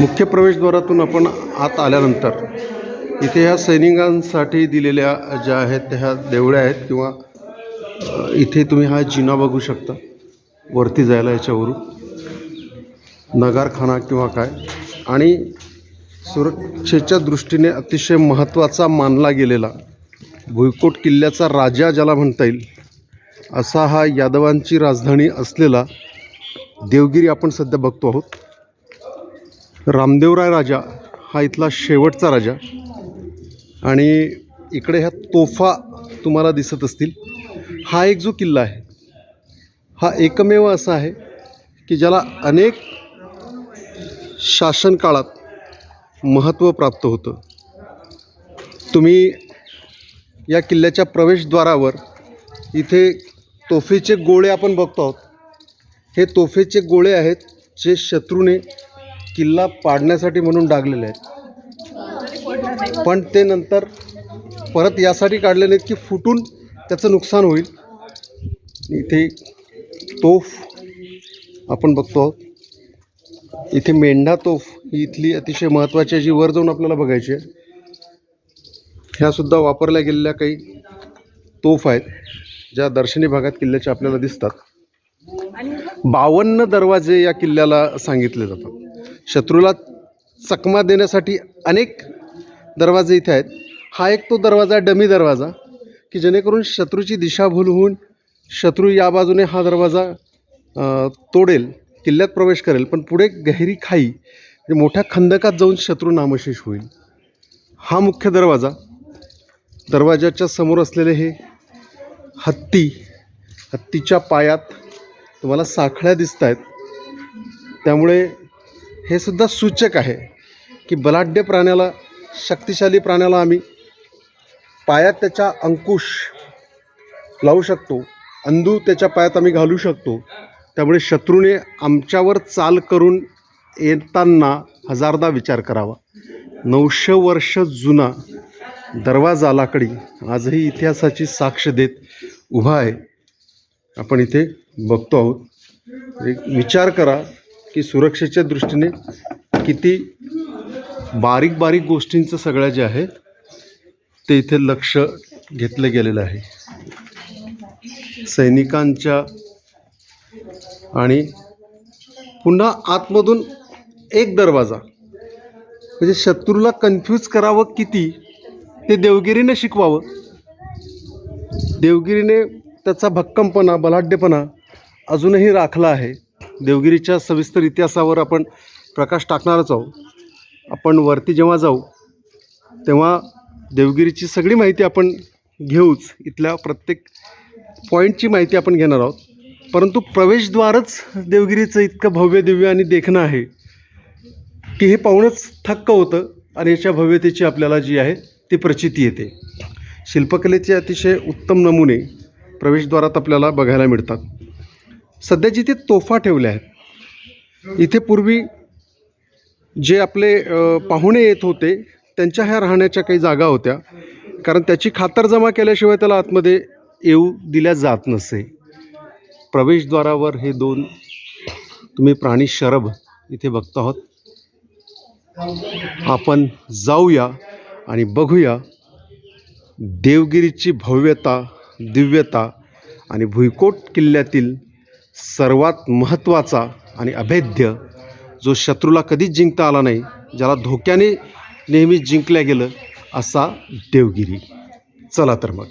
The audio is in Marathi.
मुख्य प्रवेशद्वारातून आपण आत आल्यानंतर इथे ह्या सैनिकांसाठी दिलेल्या ज्या आहेत त्या ह्या देवळ्या आहेत किंवा इथे तुम्ही हा जिना बघू शकता. वरती जायला याच्यावरून. नगारखाना किंवा काय. आणि सुरक्षेच्या दृष्टीने अतिशय महत्त्वाचा मानला गेलेला भुईकोट किल्ल्याचा राजा ज्याला म्हणता येईल असा हा यादवांची राजधानी असलेला देवगिरी आपण सध्या बघतो आहोत. रामदेवराय राजा हा इथला शेवटचा राजा. आणि इकडे ह्या तोफा तुम्हाला दिसत असतील. हा एक जो किल्ला आहे हा एकमेव असा आहे की ज्याला अनेक शासन काळात महत्त्व प्राप्त होतं. तुम्ही या किल्ल्याच्या प्रवेशद्वारावर इथे तोफेचे गोळे आपण बघतो आहोत. हे तोफेचे गोळे आहेत जे शत्रूने किल्ला पाडण्यासाठी म्हणून डागलेले आहेत. पण ते नंतर परत यासाठी काढले नाहीत की फुटून त्याचं नुकसान होईल. इथे तोफ आपण बघतो आहोत. इथे मेंढा तोफ ही इथली अतिशय महत्त्वाची आहे जी वर जाऊन आपल्याला बघायची आहे. ह्यासुद्धा वापरल्या गेलेल्या काही तोफ आहेत ज्या दर्शनी भागात किल्ल्याच्या आपल्याला दिसतात. बावन्न दरवाजे या किल्ल्याला सांगितले जातात. शत्रूला चकमा देण्यासाठी अनेक दरवाजे इथे आहेत. हा एक तो दरवाजा डमी दरवाजा की जेणेकरून शत्रूची दिशाभूल होऊन शत्रू या बाजूने हा दरवाजा तोडेल किल्ल्यात प्रवेश करेल. पण पुढे गहिरी खाई म्हणजे मोठ्या खंदकात जाऊन शत्रू नामशेष होईल. हा मुख्य दरवाजा दरवाजाच्या समोर असलेले हे हत्ती हत्तीच्या पायात तुम्हाला साखळ्या दिसत आहेत त्यामुळे हे सुद्धा सूचक आहे की बलाढ्य प्राण्याला शक्तिशाली प्राण्याला आम्ही पायात त्याच्या अंकुश लावू शकतो अंदू त्याच्या पायात आम्ही घालू शकतो. त्यामुळे शत्रूने आमच्यावर चाल करून येताना हजारदा विचार करावा. नऊशे वर्ष जुना दरवाजा लाकडी आजही इतिहासाची साक्ष देत उभा आहे. आपण इथे बघतो आहोत. एक विचार करा. की सुरक्षेच्या दृष्टीने किती बारीक बारीक गोष्टींचं सगळ्या जे आहे ते इथे लक्ष घेतलं गेलेलं आहे. सैनिकांच्या आणि पुन्हा आतमधून एक दरवाजा. म्हणजे शत्रूला कन्फ्यूज करावं किती ते देवगिरीने शिकवावं. देवगिरीने त्याचा भक्कमपणा बलाढ्यपणा अजूनही राखला आहे. देवगिरीच्या सविस्तर इतिहासावर आपण प्रकाश टाकणारच आहोत. आपण वरती जेव्हा जाऊ तेव्हा देवगिरीची सगळी माहिती आपण घेऊच. इथल्या प्रत्येक पॉईंटची माहिती आपण घेणार आहोत. परंतु प्रवेशद्वारच देवगिरीचं इतकं भव्य दिव्य आणि देखणं आहे की हे पाहूनच थक्क होतं आणि याच्या भव्यतेची आपल्याला जी आहे ती प्रचिती येते. शिल्पकलेचे अतिशय उत्तम नमुने प्रवेशद्वारात आपल्याला बघायला मिळतात. सध्या जिथे तोफा ठेवल्या आहेत इथे पूर्वी जे आपले पाहुणे येत होते त्यांच्या ह्या राहण्याच्या काही जागा होत्या. कारण त्याची खातरजमा केल्याशिवाय त्याला आतमध्ये येऊ दिल्या जात नसे. प्रवेशद्वारावर हे दोन तुम्ही प्राणी शरभ इथे बघत आहोत. आपण जाऊया आणि बघूया. देवगिरीची भव्यता दिव्यता आणि भुईकोट किल्ल्यातील सर्वात महत्त्वाचा आणि अभेद्य जो शत्रूला कधीच जिंकता आला नाही ज्याला धोक्याने नेहमी जिंकल्या गेलं असा देवगिरी. चला तर मग.